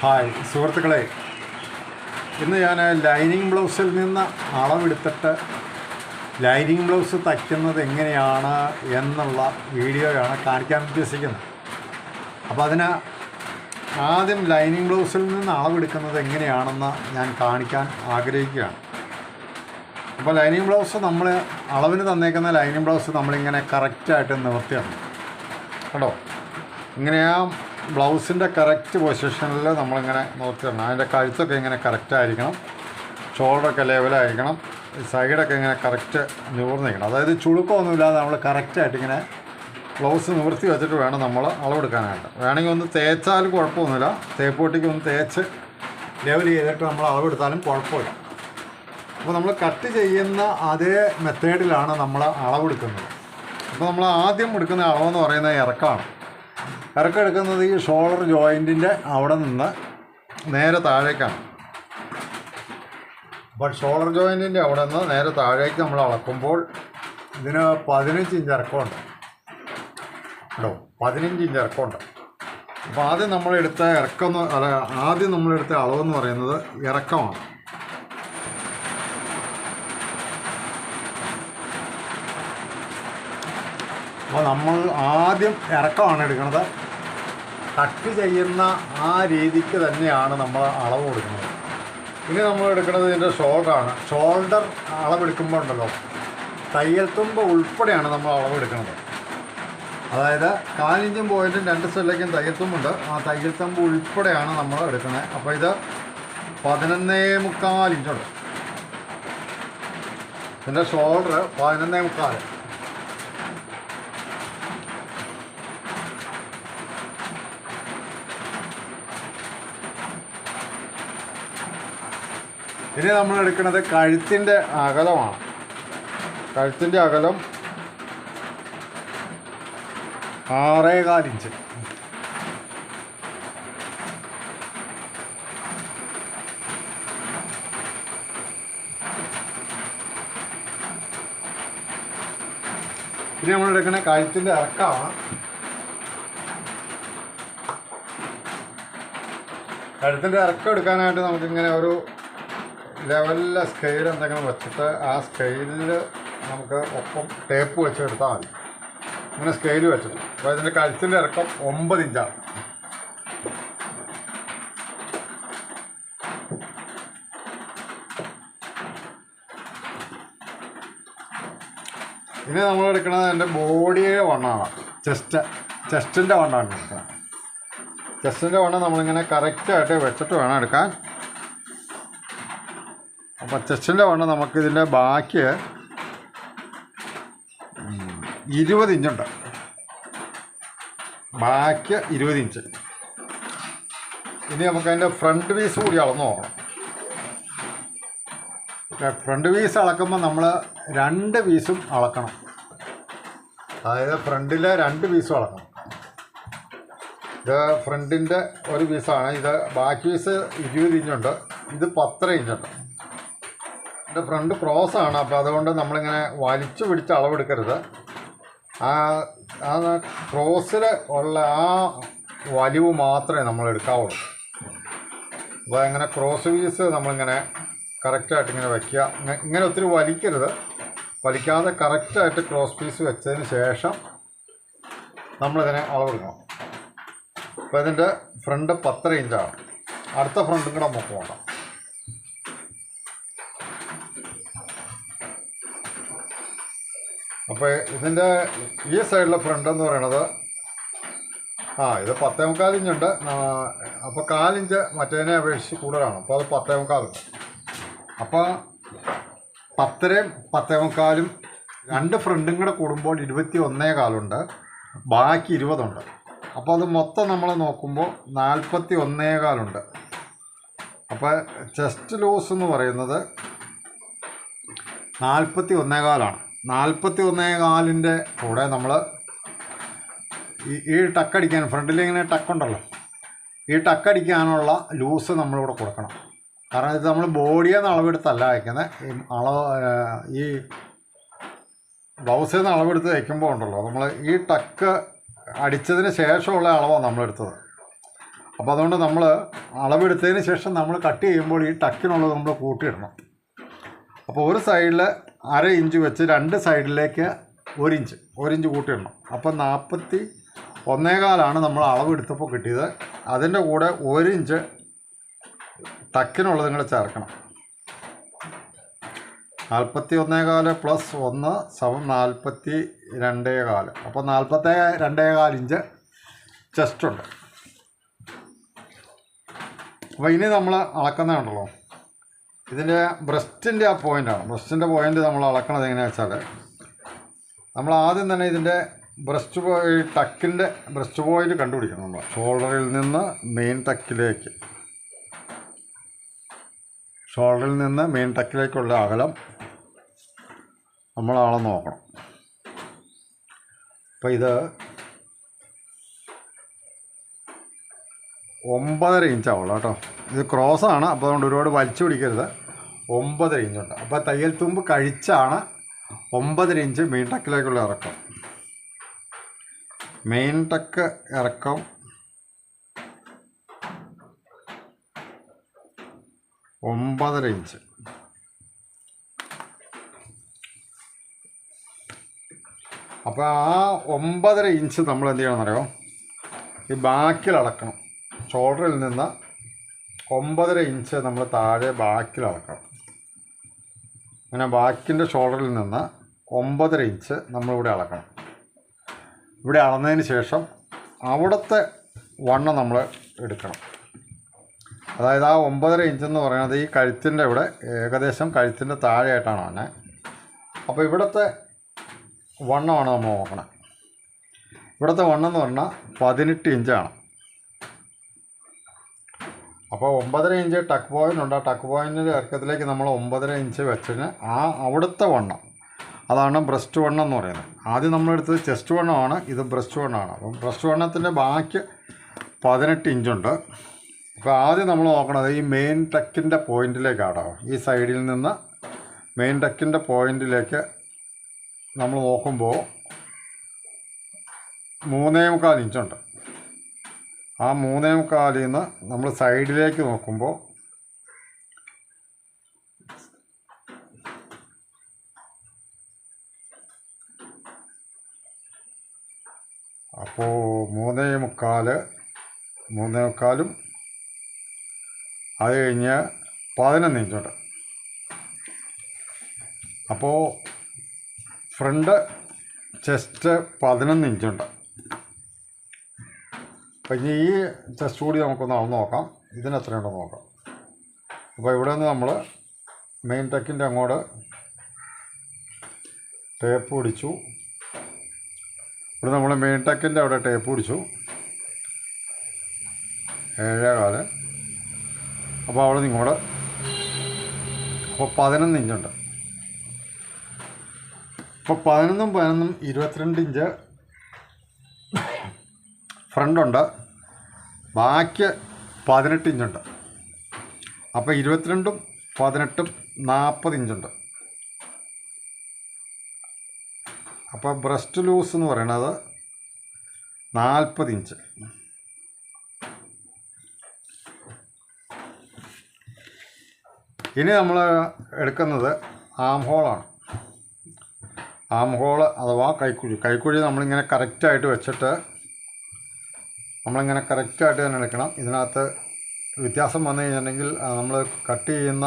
Hi സുഹൃത്തുക്കളെ. ഇന്ന് ഞാൻ ലൈനിങ് ബ്ലൗസിൽ നിന്ന് അളവെടുത്തിട്ട് ലൈനിങ് ബ്ലൗസ് തയ്ക്കുന്നത് എങ്ങനെയാണ് എന്നുള്ള വീഡിയോയാണ് കാണിക്കാൻ ഉദ്ദേശിക്കുന്നത്. അപ്പോൾ അതിന് ആദ്യം ലൈനിങ് ബ്ലൗസിൽ നിന്ന് അളവെടുക്കുന്നത് എങ്ങനെയാണെന്ന് ഞാൻ കാണിക്കാൻ ആഗ്രഹിക്കുകയാണ്. അപ്പോൾ ലൈനിങ് ബ്ലൗസ് നമ്മൾ അളവിന് തന്നേക്കുന്ന ലൈനിങ് ബ്ലൗസ് നമ്മളിങ്ങനെ കറക്റ്റായിട്ട് നിവർത്തിയാണ്. കേട്ടോ ഇങ്ങനെ ആ ബ്ലൗസിന്റെ കറക്റ്റ് പൊസിഷനിൽ നമ്മളിങ്ങനെ നോക്കിയിടണം. അതിന്റെ കഴുത്തൊക്കെ ഇങ്ങനെ കറക്റ്റ് ആയിരിക്കണം. ഷോൾഡറൊക്കെ ലെവലായിരിക്കണം സൈഡൊക്കെ ഇങ്ങനെ കറക്റ്റ് നിവർന്നിരിക്കണം. അതായത് ചുളുക്കമൊന്നുമില്ലാതെ നമ്മൾ കറക്റ്റായിട്ട് ഇങ്ങനെ ബ്ലൗസ് നിവർത്തി വെച്ചിട്ട് വേണം നമ്മൾ അളവെടുക്കാനായിട്ട്. വേണമെങ്കിൽ ഒന്ന് തേച്ചാലും കുഴപ്പമൊന്നുമില്ല. തേപ്പൊട്ടിക്ക് ഒന്ന് തേച്ച് ലെവൽ ചെയ്തിട്ട് നമ്മൾ അളവെടുത്താലും കുഴപ്പമില്ല. അപ്പോൾ നമ്മൾ കട്ട് ചെയ്യുന്ന അതേ മെത്തേഡിലാണ് നമ്മൾ അളവെടുക്കുന്നത്. അപ്പോൾ നമ്മൾ ആദ്യം എടുക്കുന്ന അളവെന്ന് പറയുന്നത് ഇറക്കമാണ്. ഇറക്കം എടുക്കുന്നത് ഈ ഷോൾഡർ ജോയിന്റിന്റെ അവിടെ നിന്ന് നേരെ താഴേക്കാണ്. അപ്പോൾ ഷോൾഡർ ജോയിന്റിന്റെ അവിടെ നിന്ന് നേരെ താഴേക്ക് നമ്മൾ അളക്കുമ്പോൾ ഇതിന് പതിനഞ്ച് ഇഞ്ച് ഇറക്കമുണ്ട്. കേട്ടോ പതിനഞ്ച് ഇഞ്ച് ഇറക്കമുണ്ട്. അപ്പോൾ ആദ്യം നമ്മളെടുത്ത ഇറക്കം അല്ല ആദ്യം നമ്മളെടുത്ത അളവെന്ന് പറയുന്നത് ഇറക്കമാണ്. അപ്പോൾ നമ്മൾ ആദ്യം ഇറക്കമാണ് എടുക്കുന്നത്. കട്ട് ചെയ്യുന്ന ആ രീതിക്ക് തന്നെയാണ് നമ്മൾ അളവ് കൊടുക്കുന്നത്. ഇനി നമ്മൾ എടുക്കുന്നത് ഇതിന്റെ ഷോൾഡറാണ്. ഷോൾഡർ അളവെടുക്കുമ്പോൾ ഉണ്ടല്ലോ തയ്യൽ തുമ്പ് ഉൾപ്പെടെയാണ് നമ്മൾ അളവെടുക്കുന്നത് അതായത് കാലിഞ്ചും പോയിന്റും രണ്ട് സ്ഥലത്തേക്കും തയ്യൽ തുമ്പുണ്ട്. ആ തയ്യൽ തുമ്പ് ഉൾപ്പെടെയാണ് നമ്മൾ എടുക്കുന്നത്. അപ്പോൾ ഇത് പതിനൊന്നേ മുക്കാൽ ഇഞ്ചുണ്ട് ഇതിന്റെ ഷോൾഡർ പതിനൊന്നേ മുക്കാൽ. ഇനി നമ്മൾ എടുക്കുന്നത് കഴുത്തിന്റെ അകലമാണ്. കഴുത്തിന്റെ അകലം ആറേകാൽ ഇഞ്ച്. ഇനി നമ്മൾ എടുക്കുന്ന കഴുത്തിന്റെ ഇറക്കമാണ് കഴുത്തിന്റെ ഇറക്കം എടുക്കാനായിട്ട് നമുക്കിങ്ങനെ ഒരു ലെവലിലെ സ്കെയിൽ എന്തെങ്കിലും വെച്ചിട്ട് ആ സ്കെയിലിൽ നമുക്ക് ഒപ്പം ടേപ്പ് വെച്ചെടുത്താൽ മതി. അങ്ങനെ സ്കെയിൽ വെച്ചിട്ട്. അപ്പോൾ ഇതിന്റെ കഴുത്തിന്റെ ഇറക്കം ഒമ്പത് ഇഞ്ചാണ് ഇനി നമ്മൾ എടുക്കുന്നത് എന്റെ ബോഡിയുടെ വണ്ണമാണ് ചെസ്റ്റ് ചെസ്റ്റിന്റെ വണ്ണമാണ് ചെസ്റ്റിന്റെ വണ്ണം നമ്മളിങ്ങനെ കറക്റ്റായിട്ട് വെച്ചിട്ട് വേണം എടുക്കാൻ. അപ്പോൾ ചെസ്റ്റിന്റെ വണ്ണം നമുക്കിതിന്റെ ബാക്കി ഇരുപത് ഇഞ്ചുണ്ട്. ബാക്കി ഇരുപത് ഇഞ്ച്. ഇനി നമുക്ക് അതിന്റെ ഫ്രണ്ട് പീസ് കൂടി അളന്ന് നോക്കണം. ഫ്രണ്ട് പീസ് അളക്കുമ്പോൾ നമ്മൾ രണ്ട് പീസും അളക്കണം. അതായത് ഫ്രണ്ടിലെ രണ്ട് പീസും അളക്കണം. ഇത് ഫ്രണ്ടിന്റെ ഒരു പീസാണ്. ഇത് ബാക്ക് പീസ് ഇരുപത് ഇഞ്ചുണ്ട്. ഇത് പത്തര ഇഞ്ചുണ്ട്. ഇതിന്റെ ഫ്രണ്ട് ക്രോസ് ആണ്. അപ്പോൾ അതുകൊണ്ട് നമ്മളിങ്ങനെ വലിച്ചു പിടിച്ച് അളവെടുക്കരുത്. ആ ആ ക്രോസിൽ ഉള്ള ആ വലിവ് മാത്രമേ നമ്മൾ എടുക്കാവുള്ളൂ. അപ്പോൾ ഇങ്ങനെ ക്രോസ് പീസ് നമ്മളിങ്ങനെ കറക്റ്റായിട്ട് ഇങ്ങനെ വയ്ക്കുക ഇങ്ങ- ഇങ്ങനെ ഒത്തിരി വലിക്കരുത്. വലിക്കാതെ കറക്റ്റായിട്ട് ക്രോസ് പീസ് വെച്ചതിന് ശേഷം നമ്മളിതിനെ അളവെടുക്കണം. അപ്പോൾ ഇതിന്റെ ഫ്രണ്ട് പത്തര ഇഞ്ചാണ് അടുത്ത ഫ്രണ്ടും കൂടെ നമുക്ക് നോക്കാം. അപ്പോൾ ഇതിന്റെ ഈ സൈഡിലെ ഫ്രണ്ട് എന്ന് പറയണത് ആ ഇത് പത്തേ മുക്കാലിഞ്ചുണ്ട് അപ്പോൾ കാലിഞ്ച് മറ്റേതിനെ അപേക്ഷിച്ച് കൂടുതലാണ്. അപ്പോൾ അത് പത്തേ മുക്കാലുണ്ട് അപ്പോൾ പത്തരയും പത്തേ മുക്കാലും രണ്ട് ഫ്രണ്ടും കൂടെ കൂടുമ്പോൾ ഇരുപത്തി ഒന്നേ കാലുണ്ട്. ബാക്കി ഇരുപതുണ്ട്. അപ്പോൾ അത് മൊത്തം നമ്മൾ നോക്കുമ്പോൾ നാൽപ്പത്തി ഒന്നേ കാലുണ്ട്. അപ്പോൾ ചെസ്റ്റ് ലോസ് എന്ന് പറയുന്നത് നാൽപ്പത്തി ഒന്നേ കാലാണ്. നാൽപ്പത്തി ഒന്നേ കാലിന്റെ കൂടെ നമ്മൾ ഈ ഈ ടക്കടിക്കാൻ ഫ്രണ്ടിൽ ഇങ്ങനെ ടക്കുണ്ടല്ലോ. ഈ ടക്കടിക്കാനുള്ള ലൂസ് നമ്മളിവിടെ കൊടുക്കണം. കാരണം ഇത് നമ്മൾ ബോഡിയിൽ നിന്ന് അളവെടുത്തല്ല വയ്ക്കുന്നത് ഈ അളവ് ഈ ബ്ലൗസിൽ നിന്ന് അളവെടുത്ത് വയ്ക്കുമ്പോൾ ഉണ്ടല്ലോ. നമ്മൾ ഈ ടക്ക് അടിച്ചതിന് ശേഷമുള്ള അളവാണ് നമ്മളെടുത്തത്. അപ്പോൾ അതുകൊണ്ട് നമ്മൾ അളവെടുത്തതിന് ശേഷം നമ്മൾ കട്ട് ചെയ്യുമ്പോൾ ഈ ടക്കിനുള്ളത് നമ്മൾ കൂട്ടിയിടണം. അപ്പോൾ ഒരു സൈഡിൽ അര ഇഞ്ച് വെച്ച് രണ്ട് സൈഡിലേക്ക് ഒരിഞ്ച് ഒരിഞ്ച് കൂട്ടിയിടണം അപ്പം നാൽപ്പത്തി ഒന്നേകാലാണ് നമ്മൾ അളവെടുത്തപ്പോൾ കിട്ടിയത്. അതിന്റെ കൂടെ ഒരിഞ്ച് ടക്കിനുള്ളത് നിങ്ങൾ ചേർക്കണം. നാൽപ്പത്തി ഒന്നേകാൽ പ്ലസ് ഒന്ന് സമം നാൽപ്പത്തി രണ്ടേ കാൽ അപ്പോൾ നാൽപ്പത്തി രണ്ടേ കാൽ ഇഞ്ച് ചെസ്റ്റ് ഉണ്ട്. അപ്പോൾ ഇനി നമ്മൾ അളക്കുന്നുണ്ടല്ലോ ഇതിന്റെ ബ്രസ്റ്റിന്റെ ആ പോയിന്റാണ് ബ്രസ്റ്റിന്റെ പോയിന്റ് നമ്മൾ അളക്കണത് എങ്ങനെയാണെന്ന് വെച്ചാൽ നമ്മൾ ആദ്യം തന്നെ ഇതിന്റെ ബ്രസ്റ്റ് പോയി ടക്കിന്റെ ബ്രസ്റ്റ് പോയിന്റ് കണ്ടുപിടിക്കണം നമ്മൾ. ഷോൾഡറിൽ നിന്ന് മെയിൻ ടക്കിലേക്ക് ഷോൾഡറിൽ നിന്ന് മെയിൻ ടക്കിലേക്കുള്ള അകലം നമ്മൾ അളന്ന് നോക്കണം. അപ്പം ഇത് ഒമ്പതര ഇഞ്ചാവുള്ളൂ കേട്ടോ. ഇത് ക്രോസ് ആണ്. അപ്പോൾ അതുകൊണ്ട് ഒരുപാട് വലിച്ചു പിടിക്കരുത്. ഒമ്പതര ഇഞ്ചുണ്ട് അപ്പോൾ തയ്യൽ തുമ്പ് കഴിച്ചാണ് ഒമ്പതര ഇഞ്ച് മെയിൻ ടക്കിലേക്കുള്ള ഇറക്കം. മെയിൻ ടക്ക് ഇറക്കം ഒമ്പതര ഇഞ്ച് അപ്പോൾ ആ ഒമ്പതര ഇഞ്ച് നമ്മൾ എന്ത് ചെയ്യണമെന്നറിയോ? ഈ ബാക്കിൽ അളക്കണം. ഷോൾഡറിൽ നിന്ന് ഒമ്പതര ഇഞ്ച് നമ്മൾ താഴെ ബാക്കിൽ അളക്കണം. അങ്ങനെ ബാക്കിന്റെ ഷോൾഡറിൽ നിന്ന് ഒമ്പതര ഇഞ്ച് നമ്മളിവിടെ അളക്കണം. ഇവിടെ അളന്നതിന് ശേഷം അവിടുത്തെ വണ്ണം നമ്മൾ എടുക്കണം. അതായത് ആ ഒമ്പതര ഇഞ്ച് എന്ന് പറയുന്നത് ഈ കഴുത്തിന്റെ ഇവിടെ ഏകദേശം കഴുത്തിന്റെ താഴെയായിട്ടാണ് വന്നെ. അപ്പോൾ ഇവിടുത്തെ വണ്ണമാണ് നമ്മൾ നോക്കണം. ഇവിടുത്തെ വണ്ണം എന്ന് പറഞ്ഞാൽ പതിനെട്ട് ഇഞ്ചാണ്. അപ്പോൾ ഒമ്പതര ഇഞ്ച് ടക്ക് പോയിന്റ് ഉണ്ട്. ആ ടക്ക് പോയിന്റിന്റെ ഇറക്കത്തിലേക്ക് നമ്മൾ ഒമ്പതര ഇഞ്ച് വെച്ചതിന് ആ അവിടുത്തെ വണ്ണം. അതാണ് ബ്രസ്റ്റ് വണ്ണം എന്ന് പറയുന്നത്. ആദ്യം നമ്മളെടുത്തത് ചെസ്റ്റ് വണ്ണമാണ്. ഇത് ബ്രസ്റ്റ് വണ്ണമാണ് അപ്പം ബ്രസ്റ്റ് വണ്ണത്തിന്റെ ബാക്കി പതിനെട്ട് ഇഞ്ചുണ്ട് അപ്പോൾ ആദ്യം നമ്മൾ നോക്കണത് ഈ മെയിൻ ടക്കിന്റെ പോയിന്റിലേക്കാട്ടോ ഈ സൈഡിൽ നിന്ന് മെയിൻ ടക്കിന്റെ പോയിന്റിലേക്ക് നമ്മൾ നോക്കുമ്പോൾ മൂന്നേ മുക്കാൽ ഇഞ്ചുണ്ട് ആ മൂന്നേ മുക്കാലിൽ നിന്ന് നമ്മൾ സൈഡിലേക്ക് നോക്കുമ്പോൾ അപ്പോൾ മൂന്നേ മുക്കാൽ മൂന്നേ മുക്കാലും അത് കഴിഞ്ഞ് പതിനൊന്ന് ഇഞ്ചുണ്ട് അപ്പോൾ ഫ്രണ്ട് ചെസ്റ്റ് പതിനൊന്ന് ഇഞ്ചുണ്ട് അപ്പം ഇനി ഈ ചെസ്റ്റ് കൂടി നമുക്കൊന്ന് അളന്ന് നോക്കാം. ഇതിന് എത്രയുണ്ടെന്ന് നോക്കാം. അപ്പോൾ ഇവിടെ നിന്ന് നമ്മൾ മെയിൻ ടെക്കിന്റെ അങ്ങോട്ട് ടേപ്പ് പിടിച്ചു. ഇവിടെ നമ്മൾ മെയിൻ ടെക്കിന്റെ അവിടെ ടേപ്പ് പിടിച്ചു. ഏഴേ കാൽ അപ്പോൾ അവിടെ നിന്ന് ഇങ്ങോട്ട് അപ്പോൾ പതിനൊന്ന് ഇഞ്ചുണ്ട് അപ്പോൾ പതിനൊന്നും പതിനൊന്നും ഇരുപത്തിരണ്ട് ഇഞ്ച് ഫ്രണ്ടുണ്ട് ബാക്കി പതിനെട്ട് ഇഞ്ചുണ്ട്. അപ്പോൾ ഇരുപത്തിരണ്ടും പതിനെട്ടും നാൽപ്പത് ഇഞ്ചുണ്ട്. അപ്പോൾ ബ്രസ്റ്റ് ലൂസ് എന്ന് പറയണത് നാൽപ്പത് ഇഞ്ച്. ഇനി നമ്മൾ എടുക്കുന്നത് ആം ഹോളാണ്. ആം ഹോൾ അഥവാ കൈക്കുഴി. കൈക്കുഴി നമ്മളിങ്ങനെ കറക്റ്റായിട്ട് വെച്ചിട്ട് നമ്മളിങ്ങനെ കറക്റ്റായിട്ട് തന്നെ എടുക്കണം. ഇതിനകത്ത് വ്യത്യാസം വന്നു കഴിഞ്ഞിട്ടുണ്ടെങ്കിൽ നമ്മൾ കട്ട് ചെയ്യുന്ന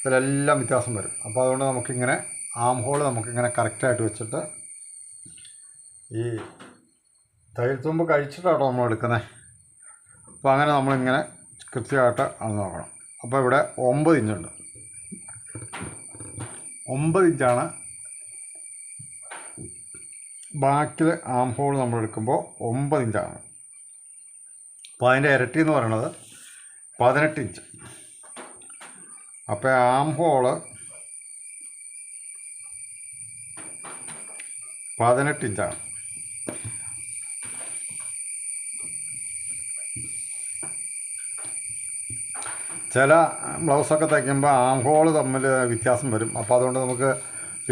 ഇതിലെല്ലാം വ്യത്യാസം വരും. അപ്പോൾ അതുകൊണ്ട് നമുക്കിങ്ങനെ ആം ഹോൾ നമുക്കിങ്ങനെ കറക്റ്റായിട്ട് വെച്ചിട്ട് ഈ തയ്യൽ തുമ്പ് കഴിച്ചിട്ടാട്ടോ നമ്മൾ എടുക്കുന്നത് അപ്പോൾ അങ്ങനെ നമ്മളിങ്ങനെ കൃത്യമായിട്ട് അളന്ന് നോക്കണം. അപ്പോൾ ഇവിടെ ഒമ്പത് ഇഞ്ചുണ്ട് ഒമ്പത് ഇഞ്ചാണ് ബാക്കിൽ ആം ഹോൾ നമ്മൾ എടുക്കുമ്പോൾ ഒമ്പത് ഇഞ്ചാണ് അപ്പോൾ അതിന്റെ ഇരട്ടി എന്ന് പറയണത് പതിനെട്ട് ഇഞ്ച്. അപ്പോൾ ആം ഹോൾ പതിനെട്ട് ഇഞ്ചാണ്. ചില ബ്ലൗസൊക്കെ തയ്ക്കുമ്പോൾ ആം ഹോൾ തമ്മിൽ വ്യത്യാസം വരും. അപ്പോൾ അതുകൊണ്ട് നമുക്ക്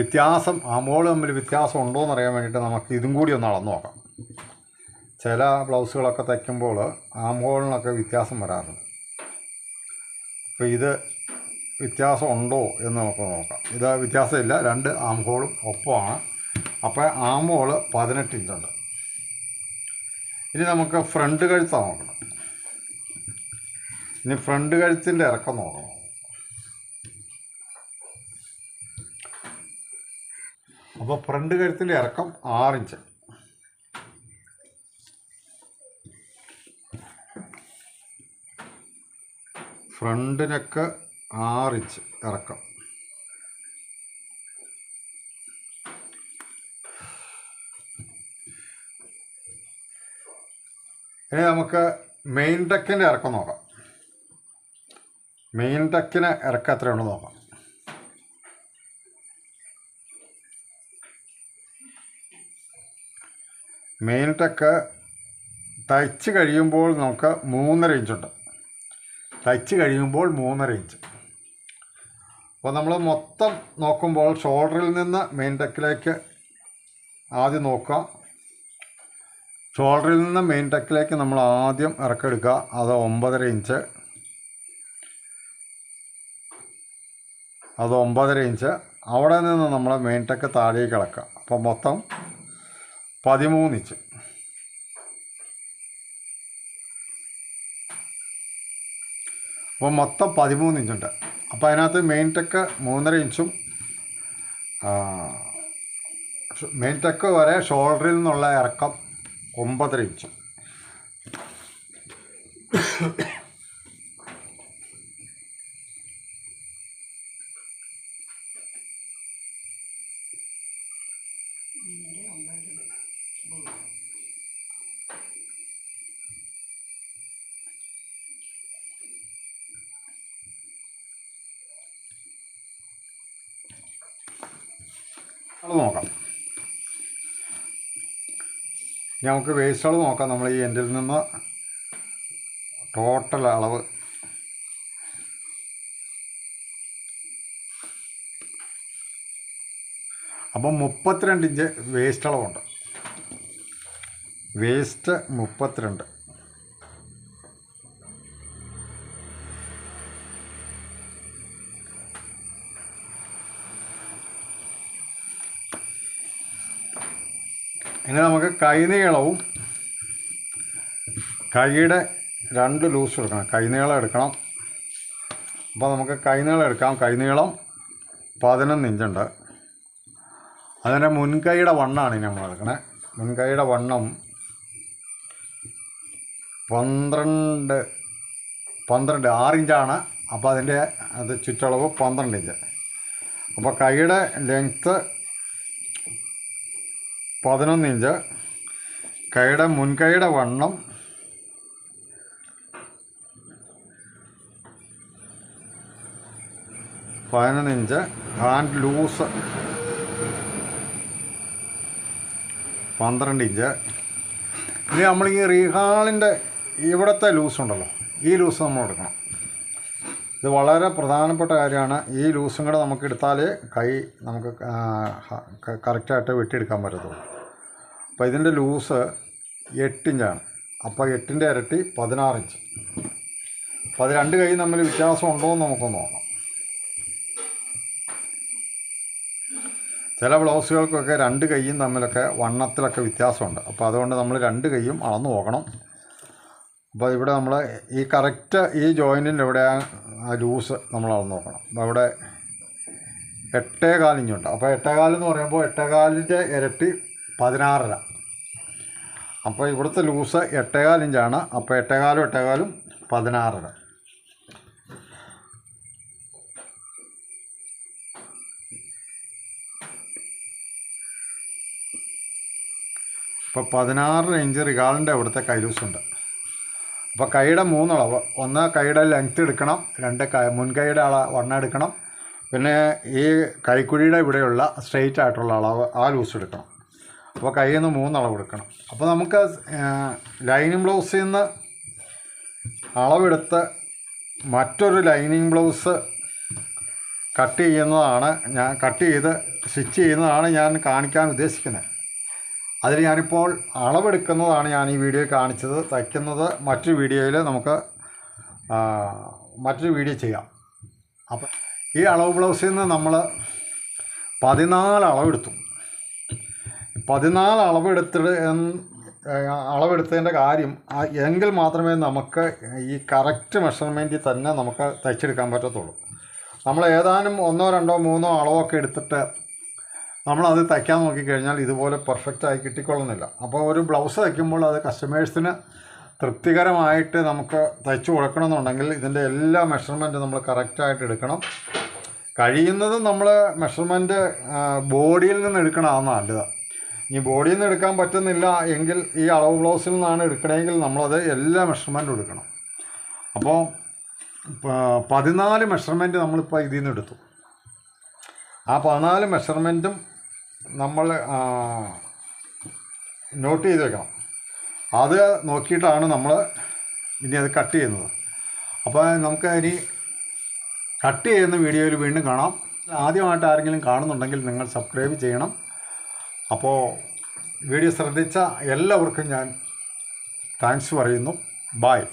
വ്യത്യാസം ആം തമ്മിൽ വ്യത്യാസം ഉണ്ടോ എന്ന് അറിയാൻ വേണ്ടിയിട്ട് നമുക്ക് ഇതും കൂടി ഒന്ന് അളന്ന് നോക്കാം. ചില ബ്ലൗസുകളൊക്കെ തയ്ക്കുമ്പോൾ ആം ഹോളിനൊക്കെ വ്യത്യാസം വരാറുണ്ട്. അപ്പോൾ ഇത് വ്യത്യാസം ഉണ്ടോ എന്ന് നമുക്ക് നോക്കാം. ഇത് വ്യത്യാസമില്ല രണ്ട് ആം ഹോളും ഒപ്പമാണ്. അപ്പോൾ ആം ഹോൾ പതിനെട്ട് ഇഞ്ചുണ്ട്. ഇനി നമുക്ക് ഫ്രണ്ട് കഴുത്താണ് നോക്കണം. ഇനി ഫ്രണ്ട് കഴുത്തിന്റെ ഇറക്കം നോക്കണം. അപ്പോൾ ഫ്രണ്ട് കഴുത്തിന്റെ ഇറക്കം ആറിഞ്ച്. ഫ്രണ്ടിനൊക്കെ ആറിഞ്ച് ഇറക്കം. ഇനി നമുക്ക് മെയിൻ ടെക്കിന്റെ ഇറക്കം നോക്കാം. മെയിൻ ടെക്കിന് ഇറക്കം എത്രയുണ്ടെന്ന് നോക്കാം. മെയിൻ ടെക്ക് തയ്ച്ച് കഴിയുമ്പോൾ നമുക്ക് മൂന്നര ഇഞ്ചുണ്ട് തയ്ച്ച് കഴിയുമ്പോൾ മൂന്നര ഇഞ്ച്. അപ്പോൾ നമ്മൾ മൊത്തം നോക്കുമ്പോൾ ഷോൾഡറിൽ നിന്ന് മെയിൻ ടെക്കിലേക്ക് ആദ്യം നോക്കുക. ഷോൾഡറിൽ നിന്ന് മെയിൻ ടെക്കിലേക്ക് നമ്മൾ ആദ്യം ഇറക്കെടുക്കുക. അത് ഒമ്പതര ഇഞ്ച്. അത് ഒമ്പതര ഇഞ്ച്. അവിടെ നിന്ന് നമ്മൾ മെയിൻ ടെക്ക് താഴേക്ക് ഇളക്കുക. അപ്പോൾ മൊത്തം പതിമൂന്ന് ഇഞ്ച്. അപ്പോൾ മൊത്തം പതിമൂന്ന് ഇഞ്ചുണ്ട് അപ്പോൾ അതിനകത്ത് മെയിൻ ടെക്ക് മൂന്നര ഇഞ്ചും മെയിൻ ടെക്ക് വരെ ഷോൾഡറിൽ നിന്നുള്ള ഇറക്കം ഒമ്പതര ഇഞ്ചും അത് നോക്കാം നമുക്ക് വേസ്റ്റുകൾ നോക്കാം. നമ്മൾ ഈ എൻഡിൽ നിന്ന് ടോട്ടൽ അളവ്. അപ്പം മുപ്പത്തിരണ്ട് ഇഞ്ച് വേസ്റ്റ് അളവുണ്ട്. വേസ്റ്റ് മുപ്പത്തിരണ്ട്. കൈനീളവും കൈയുടെ രണ്ട് ലൂസ് എടുക്കണം. കൈനീളം എടുക്കണം. അപ്പോൾ നമുക്ക് കൈനീളം എടുക്കാം. കൈനീളം പതിനൊന്ന് ഇഞ്ചുണ്ട് അതിന്റെ മുൻകൈയുടെ വണ്ണമാണ് ഇനി നമ്മൾ എടുക്കണേ. മുൻകൈയുടെ വണ്ണം പന്ത്രണ്ട് പന്ത്രണ്ട് ആറിഞ്ചാണ് അപ്പോൾ അതിന്റെ അത് ചുറ്റളവ് പന്ത്രണ്ട് ഇഞ്ച് അപ്പോൾ കൈയുടെ ലെങ്ത്ത് പതിനൊന്ന് ഇഞ്ച് കൈയുടെ മുൻകൈയുടെ വണ്ണം. പതിനൊന്ന് ഇഞ്ച് ഹാൻഡ് ലൂസ് പന്ത്രണ്ട് ഇഞ്ച് ഇനി നമ്മൾ ഈ റീഹാളിന്റെ ഇവിടുത്തെ ലൂസ് ഉണ്ടല്ലോ. ഈ ലൂസ് നമ്മൾ എടുക്കണം. ഇത് വളരെ പ്രധാനപ്പെട്ട കാര്യമാണ്. ഈ ലൂസും കൂടെ നമുക്ക് എടുത്താലേ കൈ നമുക്ക് കറക്റ്റായിട്ട് വെട്ടിയെടുക്കാൻ പറ്റത്തുള്ളൂ. അപ്പോൾ ഇതിന്റെ ലൂസ് എട്ടിഞ്ചാണ്. അപ്പോൾ എട്ടിന്റെ ഇരട്ടി പതിനാറ് ഇഞ്ച് അപ്പോൾ അത് രണ്ട് കൈ തമ്മിൽ വ്യത്യാസം ഉണ്ടോ എന്ന് നമുക്കൊന്ന് നോക്കാം. ചില ബ്ലൗസുകൾക്കൊക്കെ രണ്ട് കൈയും തമ്മിലൊക്കെ വണ്ണത്തിലൊക്കെ വ്യത്യാസമുണ്ട്. അപ്പോൾ അതുകൊണ്ട് നമ്മൾ രണ്ട് കൈയും അളന്ന് നോക്കണം. അപ്പോൾ ഇവിടെ നമ്മൾ ഈ കറക്റ്റ് ഈ ജോയിന്റിന്റെ ഇവിടെ ആ ലൂസ് നമ്മൾ അളന്ന് നോക്കണം. അപ്പോൾ അവിടെ എട്ടേ കാലിഞ്ചുണ്ട് അപ്പോൾ എട്ടേകാൽ എന്ന് പറയുമ്പോൾ എട്ടേകാലിന്റെ ഇരട്ടി പതിനാറര. അപ്പോൾ ഇവിടുത്തെ ലൂസ് എട്ടേകാൽ ഇഞ്ചാണ്. അപ്പോൾ എട്ടേകാലും എട്ടേകാലും പതിനാറര. ഇപ്പോൾ പതിനാറ് ഇഞ്ച് റിഗാളിന്റെ അവിടുത്തെ കൈലൂസുണ്ട് അപ്പോൾ കൈയുടെ മൂന്നളവ്. ഒന്ന് കൈയുടെ ലെങ്ത് എടുക്കണം. രണ്ട് കൈ മുൻകൈയുടെ അള വണ്ണം എടുക്കണം. പിന്നെ ഈ കൈക്കുഴിയുടെ ഇവിടെയുള്ള സ്ട്രെയിറ്റ് ആയിട്ടുള്ള അളവ് ആ ലൂസ് എടുക്കണം. അപ്പോൾ കയ്യിൽ നിന്ന് മൂന്നളവ് എടുക്കണം അപ്പോൾ നമുക്ക് ലൈനിങ് ബ്ലൗസിൽ നിന്ന് അളവെടുത്ത് മറ്റൊരു ലൈനിങ് ബ്ലൗസ് കട്ട് ചെയ്യുന്നതാണ് ഞാൻ കട്ട് ചെയ്ത് സ്റ്റിച്ച് ചെയ്യുന്നതാണ് ഞാൻ കാണിക്കാൻ ഉദ്ദേശിക്കുന്നത്. അതിൽ ഞാനിപ്പോൾ അളവെടുക്കുന്നതാണ് ഞാൻ ഈ വീഡിയോ കാണിച്ചത്. തയ്ക്കുന്നത് മറ്റു വീഡിയോയിൽ നമുക്ക് മറ്റൊരു വീഡിയോ ചെയ്യാം. അപ്പം ഈ അളവ് ബ്ലൗസിൽ നിന്ന് നമ്മൾ പതിനാല് അളവെടുത്തു. പതിനാല് അളവെടുത്തിട്ട് അളവെടുത്തതിന്റെ കാര്യം എങ്കിൽ മാത്രമേ നമുക്ക് ഈ കറക്റ്റ് മെഷർമെന്റിൽ തന്നെ നമുക്ക് തയ്ച്ചെടുക്കാൻ പറ്റത്തുള്ളൂ. നമ്മൾ ഏതാനും ഒന്നോ രണ്ടോ മൂന്നോ അളവൊക്കെ എടുത്തിട്ട് നമ്മളത് തയ്ക്കാൻ നോക്കിക്കഴിഞ്ഞാൽ ഇതുപോലെ പെർഫെക്റ്റായി കിട്ടിക്കൊള്ളുന്നില്ല. അപ്പോൾ ഒരു ബ്ലൗസ് തയ്ക്കുമ്പോൾ അത് കസ്റ്റമേഴ്സിന് തൃപ്തികരമായിട്ട് നമുക്ക് തയ്ച്ചു കൊടുക്കണമെന്നുണ്ടെങ്കിൽ ഇതിന്റെ എല്ലാ മെഷർമെന്റും നമ്മൾ കറക്റ്റായിട്ട് എടുക്കണം. കഴിയുന്നതും നമ്മൾ മെഷർമെന്റ് ബോഡിയിൽ നിന്ന് എടുക്കണതാണ് നല്ലത്. ഇനി ബോഡിയിൽ നിന്ന് എടുക്കാൻ പറ്റുന്നില്ല. എങ്കിൽ ഈ അളവ് ബ്ലൗസിൽ നിന്നാണ് എടുക്കണമെങ്കിൽ നമ്മളത് എല്ലാ മെഷർമെന്റും എടുക്കണം. അപ്പോൾ പതിനാല് മെഷർമെന്റ് നമ്മളിപ്പോൾ ഇതിൽ നിന്ന് എടുത്തു. ആ പതിനാല് മെഷർമെന്റും നമ്മൾ നോട്ട് ചെയ്ത് വെക്കണം. അത് നോക്കിയിട്ടാണ് നമ്മൾ ഇനി അത് കട്ട് ചെയ്യുന്നത്. അപ്പോൾ നമുക്ക് ഇനി കട്ട് ചെയ്യുന്ന വീഡിയോയിൽ വീണ്ടും കാണാം. ആദ്യമായിട്ട് ആരെങ്കിലും കാണുന്നുണ്ടെങ്കിൽ നിങ്ങൾ സബ്സ്ക്രൈബ് ചെയ്യണം. അപ്പോൾ വീഡിയോ ശ്രദ്ധിച്ച എല്ലാവർക്കും ഞാൻ താങ്ക്സ് പറയുന്നു. ബായ്